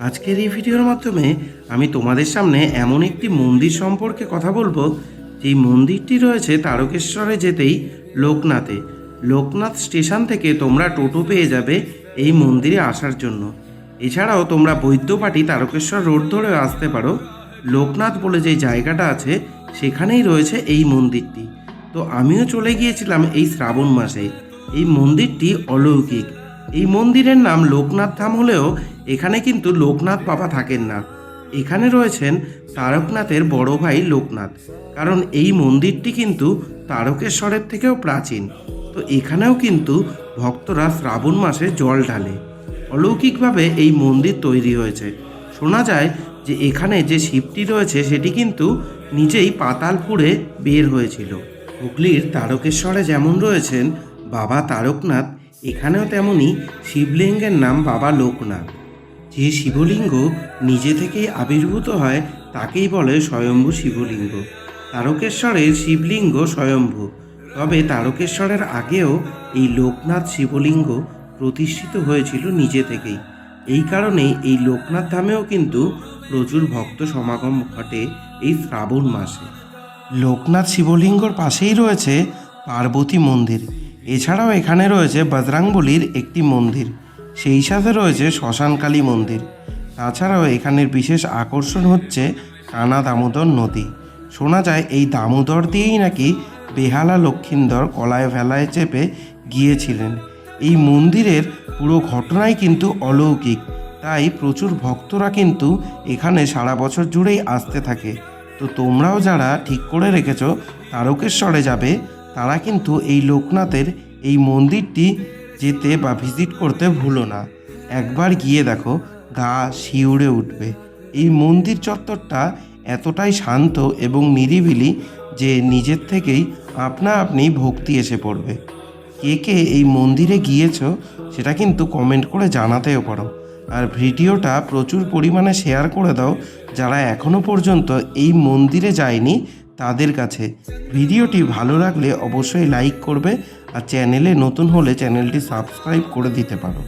আজকের এই ভিডিওর মাধ্যমে আমি তোমাদের সামনে এমন একটি মন্দির সম্পর্কে কথা বলব। যেই মন্দিরটি রয়েছে তারকেশ্বরে যেতেই লোকনাথে। লোকনাথ স্টেশন থেকে তোমরা টোটো পেয়ে যাবে এই মন্দিরে আসার জন্য। এছাড়াও তোমরা বৈদ্যপাটি তারকেশ্বর রোড ধরে আসতে পারো। লোকনাথ বলে যে জায়গাটা আছে, সেখানেই রয়েছে এই মন্দিরটি। তো আমিও চলে গিয়েছিলাম এই শ্রাবণ মাসে। এই মন্দিরটি অলৌকিক। এই মন্দিরের নাম লোকনাথ ধাম হলেও এখানে কিন্তু লোকনাথ বাবা থাকেন না। এখানে রয়েছেন তারকনাথের বড় ভাই লোকনাথ। কারণ এই মন্দিরটি কিন্তু তারকেশ্বরের থেকেও প্রাচীন। তো এখানেও কিন্তু ভক্তরা শ্রাবণ মাসে জল ঢালে। অলৌকিকভাবে এই মন্দির তৈরি হয়েছে। শোনা যায় যে এখানে যে শিবটি রয়েছে সেটি কিন্তু নিজেই পাতাল ফুঁড়ে বের হয়েছিল। হুগলির তারকেশ্বরে যেমন রয়েছেন বাবা তারকনাথ এখানেও তেমনই শিবলিঙ্গের নাম বাবা লোকনাথ। যে শিবলিঙ্গ নিজে থেকেই আবির্ভূত হয়, তাকেই বলে স্বয়ম্ভু শিবলিঙ্গ। তারকেশ্বরের শিবলিঙ্গ স্বয়ম্ভু। তবে তারকেশ্বরের আগেও এই লোকনাথ শিবলিঙ্গ প্রতিষ্ঠিত হয়েছিল নিজে থেকেই। এই কারণেই এই লোকনাথ ধামেও কিন্তু প্রচুর ভক্ত সমাগম ঘটে এই শ্রাবণ মাসে। লোকনাথ শিবলিঙ্গর পাশেই রয়েছে পার্বতী মন্দির। এছাড়াও এখানে রয়েছে বজরাংবলির একটি মন্দির। সেই সাথে রয়েছে শ্মশানকালী মন্দির। তাছাড়াও এখানের বিশেষ আকর্ষণ হচ্ছে কানা দামোদর নদী। শোনা যায় এই দামোদর দিয়েই নাকি বেহালা লক্ষিন্দর কলায় ভেলায় চেপে গিয়েছিলেন। এই মন্দিরের পুরো ঘটনাই কিন্তু অলৌকিক। তাই প্রচুর ভক্তরা কিন্তু এখানে সারা বছর জুড়েই আসতে থাকে। তো তোমরাও যারা ঠিক করে রেখেছ, তারকেশ্বরে যাবে তারা কিন্তু এই লোকনাথের এই মন্দিরটি যেতে বা ভিজিট করতে ভুলো না। একবার গিয়ে দেখো, গা শিউরে উঠবে। এই মন্দির চত্বরটা এতটাই শান্ত এবং নিরিবিলি যে নিজের থেকেই আপনা আপনি ভক্তি এসে পড়বে। কে কে এই মন্দিরে গিয়েছ সেটা কিন্তু কমেন্ট করে জানাতেও পারো। আর ভিডিওটা প্রচুর পরিমাণে শেয়ার করে দাও যারা এখনও পর্যন্ত এই মন্দিরে যায়নি তাদের কাছে। ভিডিওটি ভালো লাগলে অবশ্যই লাইক করবে আর চ্যানেলে নতুন হলে চ্যানেলটি সাবস্ক্রাইব করে দিতে পারো।